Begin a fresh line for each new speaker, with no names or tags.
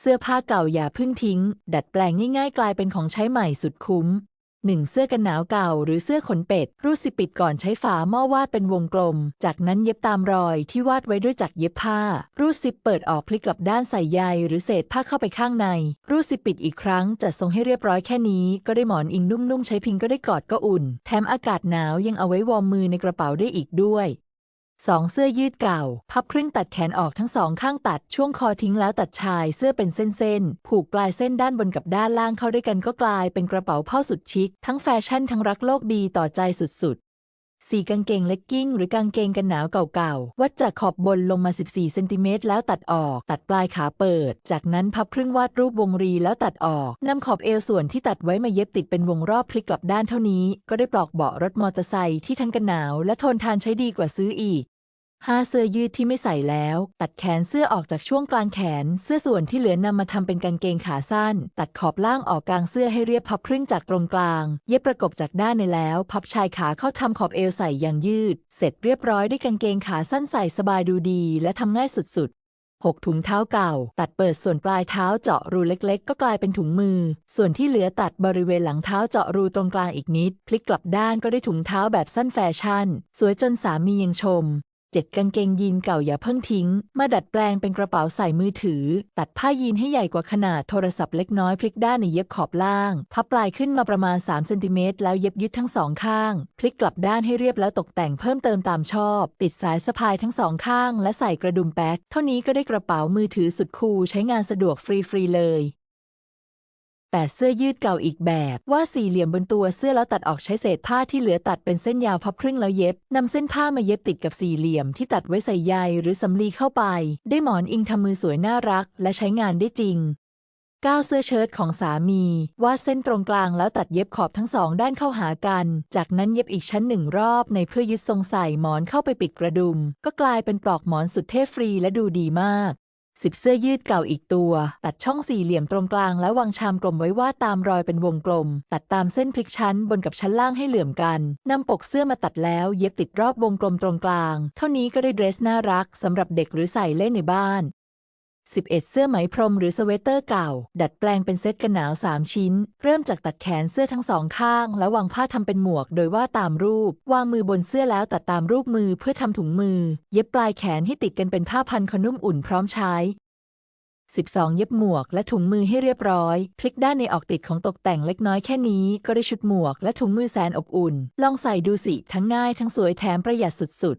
เสื้อผ้าเก่าอย่าพึ่งทิ้ง ดัดแปลงง่ายๆ กลายเป็นของใช้ใหม่สุดคุ้ม 1. เสื้อกันหนาวเก่าหรือเสื้อขนเป็ด รูดซิปปิดก่อนใช้ฝาหม้อวาดเป็นวงกลม จากนั้นเย็บตามรอยที่วาดไว้ด้วยจักรเย็บผ้า รูดซิปเปิดออกพลิกกลับด้านใส่ใยหรือเศษผ้าเข้าไปข้างใน รูดซิปปิดอีกครั้งจัดทรงให้เรียบร้อยแค่นี้ ก็ได้หมอนอิงนุ่มๆ ใช้พิงก็ได้กอดก็อุ่น แถมอากาศหนาวยังเอาไว้วอร์มมือในกระเป๋าได้อีกด้วย 2. เสื้อยืดเก่า พับครึ่งตัดแขนออกทั้งสองข้างตัดช่วงคอทิ้งแล้วตัดชายเสื้อเป็นเส้นๆ ผูกปลายเส้นด้านบนกับด้านล่างเข้าด้วยกันก็กลายเป็นกระเป๋าเผ้าสุดชิค ทั้งแฟชั่นทั้งรักโลกดีต่อใจสุดๆ สีกางเกงเลกกิ้งหรือกางเกงกันหนาวเก่าๆ วัดจากขอบบนลงมา 14 เซนติเมตรแล้วตัดออก ตัดปลายขาเปิด จากนั้นพับครึ่งวาดรูปวงรีแล้วตัดออก นำขอบเอวส่วนที่ตัดไว้มาเย็บติดเป็นวงรอบพลิกกลับด้านเท่านี้ ก็ได้ปลอกเบาะรถมอเตอร์ไซค์ที่ทั้งกันหนาวและทนทานใช้ดีกว่าซื้ออีก ห้าเสื้อยืดที่ไม่ใส่แล้ว ตัดแขนเสื้อออกจากช่วงกลางแขน เสื้อส่วนที่เหลือนำมาทำเป็นกางเกงขาสั้น ตัดขอบล่างออกกลางเสื้อให้เรียบพับครึ่งจากตรงกลาง เย็บประกบจากด้านในแล้ว พับชายขาเข้าทำขอบเอวใส่อย่างยืด เสร็จเรียบร้อยได้กางเกงขาสั้นใส่สบายดูดี และทำง่ายสุด ๆ 6 ถุงเท้าเก่า ตัดเปิดส่วนปลายเท้าเจาะรูเล็กๆ ก็กลายเป็นถุงมือ ส่วนที่เหลือตัดบริเวณหลังเท้าเจาะรูตรงกลางอีกนิด พลิกกลับด้านก็ได้ถุงเท้าแบบสั้นแฟชั่น สวยจนสามียังชม เจ็ดกางเกงยีนเก่าอย่าเพิ่งทิ้ง มาดัดแปลงเป็นกระเป๋าใส่มือถือ ตัดผ้ายีนให้ใหญ่กว่าขนาดโทรศัพท์เล็กน้อยพลิกด้านในเย็บขอบล่าง พับปลายขึ้นมาประมาณ3เซนติเมตรแล้วเย็บยึดทั้งสองข้าง พลิกกลับด้านให้เรียบแล้วตกแต่งเพิ่มเติมตามชอบ ติดสายสะพายทั้งสองข้าง และใส่กระดุมแป๊ก เท่านี้ก็ได้กระเป๋ามือถือสุดคูลใช้งานสะดวกฟรีๆเลย แปดเสื้อยืดเก่าอีกแบบ ว่าสี่เหลี่ยมบนตัวเสื้อแล้วตัดออกใช้เศษผ้าที่เหลือตัดเป็นเส้นยาวพับครึ่งแล้วเย็บนำเส้นผ้ามาเย็บติดกับสี่เหลี่ยมที่ตัดไว้ใส่ใยหรือสำลีเข้าไป ได้หมอนอิงทำมือสวยน่ารัก และใช้งานได้จริงก้าวเสื้อเชิ้ตของสามีวาดเส้นตรงกลางแล้วตัดเย็บขอบทั้งสองด้านเข้าหากัน จากนั้นเย็บอีกชั้นหนึ่งรอบในเพื่อยึดทรงใส่หมอนเข้าไปปิดกระดุม ก็กลายเป็นปลอกหมอนสุดเท่ฟรีและดูดีมาก สิบเสื้อยืดเก่าอีกตัว ตัดช่องสี่เหลี่ยมตรงกลางแล้ววางชามกลมไว้ว่าตามรอยเป็นวงกลม ตัดตามเส้นพลิกชั้นบนกับชั้นล่างให้เหลื่อมกันนำปกเสื้อมาตัดแล้วเย็บติดรอบวงกลมตรงกลาง เท่านี้ก็ได้เดรสน่ารักสำหรับเด็กหรือใส่เล่นในบ้าน 11 เสื้อไหมพรมหรือสเวตเตอร์เก่า ดัดแปลงเป็นเซตกันหนาว 3 ชิ้น เริ่มจากตัดแขนเสื้อทั้งสองข้าง แล้ววางผ้าทำเป็นหมวก โดยว่าตามรูป วางมือบนเสื้อแล้วตัดตามรูปมือเพื่อทำถุงมือ เย็บปลายแขนให้ติดกันเป็นผ้าพันคอนุ่มอุ่นพร้อมใช้ 12 เย็บหมวกและถุงมือให้เรียบร้อย พลิกด้านในออกติดของตกแต่งเล็กน้อยแค่นี้ ก็ได้ชุดหมวกและถุงมือแสนอบอุ่น ลองใส่ดูสิทั้งง่ายทั้งสวยแถมประหยัดสุด